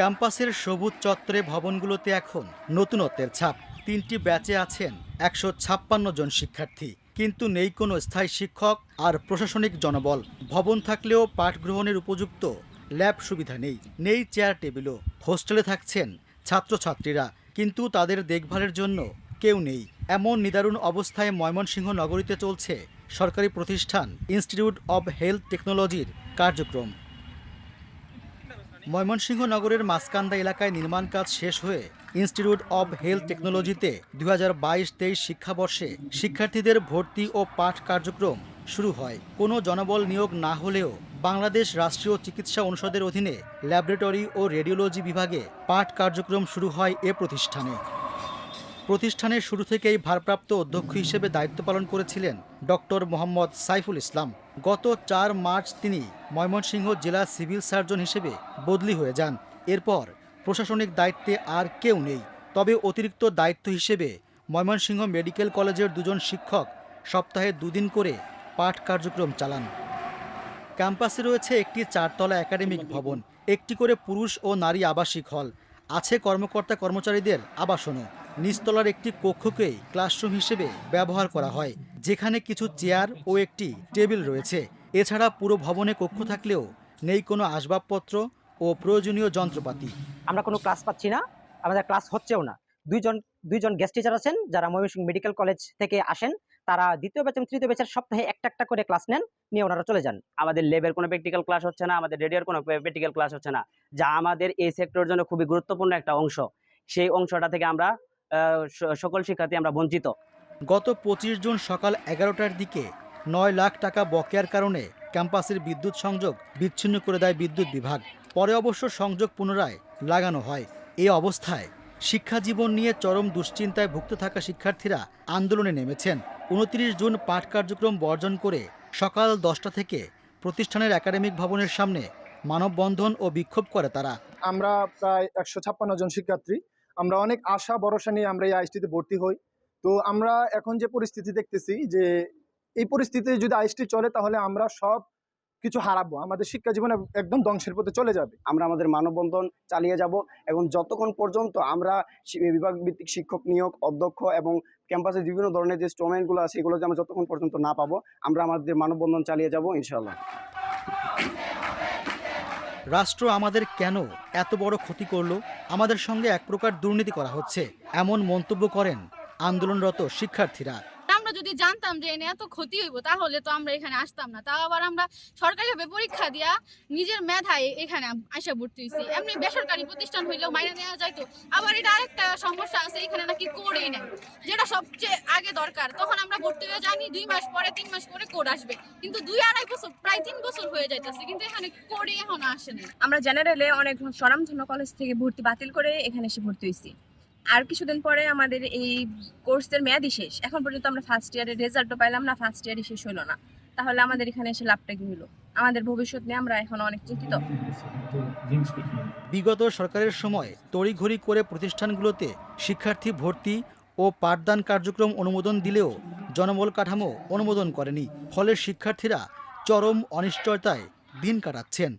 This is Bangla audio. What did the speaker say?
ক্যাম্পাসের সবুজ চত্বরে ভবনগুলোতে এখন নতুনত্বের ছাপ। তিনটি ব্যাচে আছেন একশো ছাপ্পান্ন জন শিক্ষার্থী। কিন্তু নেই কোনো স্থায়ী শিক্ষক আর প্রশাসনিক জনবল। ভবন থাকলেও পাঠ গ্রহণের উপযুক্ত ল্যাব সুবিধা নেই। নেই চেয়ার টেবিলও। হোস্টেলে থাকছেন ছাত্রছাত্রীরা। কিন্তু তাদের দেখভালের জন্য কেউ নেই। এমন নিদারুণ অবস্থায় ময়মনসিংহ নগরীতে চলছে সরকারি প্রতিষ্ঠান ইনস্টিটিউট অব হেলথ টেকনোলজির কার্যক্রম। ময়মনসিংহ নগরের মাসকান্দা এলাকায় নির্মাণ কাজ শেষ হয়ে ইনস্টিটিউট অব হেলথ টেকনোলজিতে দুই হাজার বাইশ তেইশ শিক্ষাবর্ষে শিক্ষার্থীদের ভর্তি ও পাঠ কার্যক্রম শুরু হয়। কোনো জনবল নিয়োগ না হলেও বাংলাদেশ রাষ্ট্রীয় চিকিৎসা অনুষদের অধীনে ল্যাবরেটরি ও রেডিওলজি বিভাগে পাঠ কার্যক্রম শুরু হয় এ প্রতিষ্ঠানে। প্রতিষ্ঠানের শুরু থেকেই ভারপ্রাপ্ত অধ্যক্ষ হিসেবে দায়িত্ব পালন করেছিলেন ডক্টর মোহাম্মদ সাইফুল ইসলাম। গত চার মার্চ তিনি ময়মনসিংহ জেলা সিভিল সার্জন হিসেবে বদলি হয়ে যান। এরপর প্রশাসনিক দায়িত্বে আর কেউ নেই। তবে অতিরিক্ত দায়িত্ব হিসেবে ময়মনসিংহ মেডিকেল কলেজের দুজন শিক্ষক সপ্তাহে দুদিন করে পাঠ কার্যক্রম চালান। ক্যাম্পাসে রয়েছে একটি চারতলা একাডেমিক ভবন। একটি করে পুরুষ ও নারী আবাসিক হল। আছে কর্মকর্তা কর্মচারীদের আবাসনও। নিচতলার একটি কক্ষকেই ক্লাসরুম হিসেবে ব্যবহার করা হয় যেখানে কিছু চেয়ার ও একটি টেবিল রয়েছে। এছাড়া পুরো ভবনে কক্ষ থাকলেও নেই কোনো আসবাবপত্র ও প্রয়োজনীয় যন্ত্রপাতি। আমরা কোনো ক্লাস পাচ্ছি না আমাদের ক্লাস হচ্ছেও না। দুইজন দুইজন গেস্ট টিচার আছেন যারা ময়মনসিংহ মেডিকেল কলেজ থেকে আসেন। তারা দ্বিতীয় ব্যাচ এবং তৃতীয় ব্যাচের সপ্তাহে একটা একটা করে ক্লাস নেন নিয়ে ওনারা চলে যান। আমাদের লেবের কোনো প্র্যাকটিক্যাল ক্লাস হচ্ছে না আমাদের রেডিওর কোনো প্র্যাকটিক্যাল ক্লাস হচ্ছে না যা আমাদের এই সেক্টরের জন্য খুবই গুরুত্বপূর্ণ একটা অংশ। সেই অংশটা থেকে আমরা সকল শিক্ষার্থী আমরা বঞ্চিত। গত পঁচিশ জুন সকাল এগারোটার দিকে নয় লাখ টাকা বকেয়ার কারণে ক্যাম্পাসের বিদ্যুৎ সংযোগ বিচ্ছিন্ন করে দেয় বিদ্যুৎ বিভাগ। পরে অবশ্য সংযোগ পুনরায় লাগানো হয়। এই অবস্থায় শিক্ষা জীবন নিয়ে চরম দুশ্চিন্তায় ভুগতে থাকা শিক্ষার্থীরা আন্দোলনে নেমেছেন। উনত্রিশ জুন পাঠ কার্যক্রম বর্জন করে সকাল দশটা থেকে প্রতিষ্ঠানের একাডেমিক ভবনের সামনে মানববন্ধন ও বিক্ষোভ করে তারা। আমরা প্রায় একশো ছাপ্পান্ন জন শিক্ষার্থী আমরা অনেক আশা, ভরসা নিয়ে আমরা এই আইসটিতে ভর্তি হই। তো আমরা এখন যে পরিস্থিতি দেখতেছি যে, এই পরিস্থিতি যদি আইসটি চলে তাহলে আমরা সব কিছু হারাবো। আমাদের শিক্ষা জীবনে একদম ধ্বংসের পথে চলে যাবে। আমরা আমাদের মানববন্ধন চালিয়ে যাব এবং যতক্ষণ পর্যন্ত আমরা বিভাগ ভিত্তিক শিক্ষক নিয়োগ, অধ্যক্ষ এবং ক্যাম্পাসে বিভিন্ন ধরনের যে স্ট্রমেন্টগুলো আছে, এগুলো যে আমরা যতক্ষণ পর্যন্ত না পাবো, আমরা আমাদের মানববন্ধন চালিয়ে যাব ইনশাল্লাহ রাষ্ট্র আমাদের কেন এত বড় ক্ষতি করল? আমাদের সঙ্গে এক প্রকার দুর্নীতি করা হচ্ছে। এমন মন্তব্য করেন আন্দোলনরত শিক্ষার্থীরা। আমরা যদি জানতাম যে এনে এত ক্ষতি হইব, তাহলে তো আমরা এখানে আসতাম না। তাও আবার আমরা সরকারিভাবে পরীক্ষা দিয়া নিজের মেধায় এখানে আসা ভর্তি হয়েছি এমনি বেসরকারি প্রতিষ্ঠান হইলেও মাইনে নেওয়া যাইতো। আবার এটা আরেকটা সমস্যা আছে, এখানে নাকি কোডই নেই। যেটা সবচেয়ে আগে দরকার, তখন আমরা ভর্তি হয়ে জানি দুই মাস পরে, তিন মাস পরে কোড আসবে। কিন্তু দুই আড়াই বছর, প্রায় তিন বছর হয়ে যাইতেছে, কিন্তু এখানে কোডই এখন আসে না আমরা জেনারেলে অনেক স্বনামধন্য কলেজ থেকে ভর্তি বাতিল করে এখানে এসে ভর্তি হয়েছি আর কিছুদিন পরে আমাদের এই কোর্সের মেয়াদি শেষ। এখন পর্যন্ত আমরা ফার্স্ট ইয়ারের রেজাল্টও পাইলাম না ফার্স্ট ইয়ারই শেষ হলো না। তাহলে আমাদের এখানে এসে লাভটা কি হলো আমাদের ভবিষ্যৎ নিয়ে আমরা এখন অনেক চিন্তিত। বিগত সরকারের সময় তড়িঘড়ি করে প্রতিষ্ঠানগুলোতে শিক্ষার্থী ভর্তি ও পাঠদান কার্যক্রম অনুমোদন দিলেও জনবল কাঠামো অনুমোদন করেনি। ফলে শিক্ষার্থীরা চরম অনিশ্চয়তায় দিন কাটাচ্ছেন।